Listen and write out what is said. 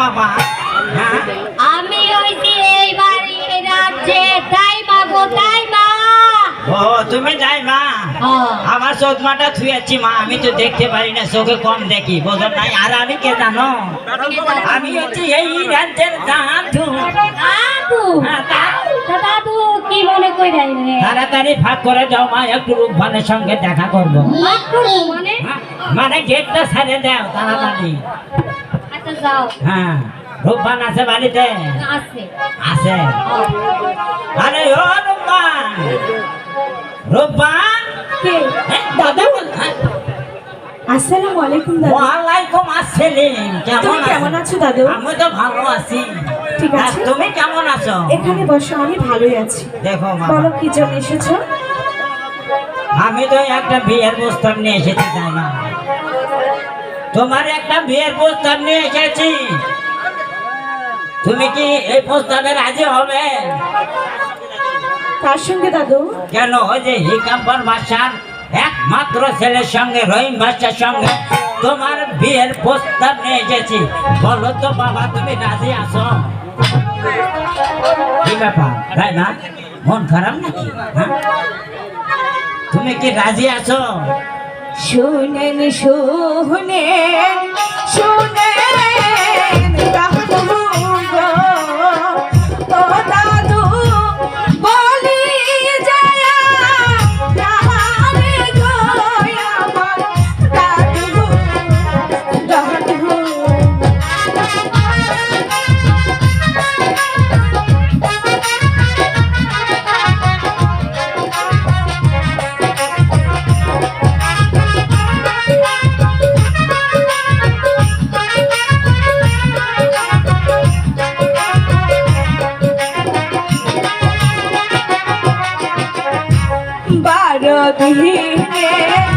বাবা। হ্যাঁ। আমি এই রাজ্যে তাই মা গো তাই মা। ও তুমি যাই মা? আমার থুয়েছি মা আমি তো দেখতে পারি না চোখে কম দেখি বোঝো নাই? আর আমি কে জানো? আমি হচ্ছি এই রাজ্যের দাদু। দাদু? হ্যাঁ, কি মনে কইরাই তাড়াতাড়ি ভাগ করে দাও মা একটু রূপবানের সঙ্গে দেখা করব। মানে হ্যাঁ, মানে গেটটা ছেড়ে দাও তাড়াতাড়ি। যাও। হ্যাঁ রূপবান আছে বাড়িতে? আছে। আছে? আরে ও রূপবান! রূপবান? কে? হ্যাঁ, দাদা হ্যাঁ, আসসালামু আলাইকুম দাদু। ওয়ালাইকুম আসসালাম। কেমন কেমন আছো? দাদু? আমি তো ভালো আছি। ঠিক আছে। তুমি কেমন আছো? এখানে বসো আমি ভালোই আছি। দেখো বলো কি জন্য এসেছ? আমি তো একটা বিয়ের প্রস্তাব নিয়ে এসেছি তাই না? তোমার একটা বিয়ের প্রস্তাব নিয়ে এসেছি। তুমি কি এই প্রস্তাবে রাজি হবে? কার সঙ্গে দাদু? কেন ওই যে হিকাম্বর বাসার একমাত্র ছেলের সঙ্গে রহিম বাসার সঙ্গে তোমার বিয়ের প্রস্তাব নিয়ে এসেছি। বলো তো বাবা তুমি রাজি আছো? কি ব্যাপার? তাই না? মন খারাপ নাকি? হ্যাঁ? তুমি কি রাজি আছো? শুনেন শুনেন শুনেন कभी है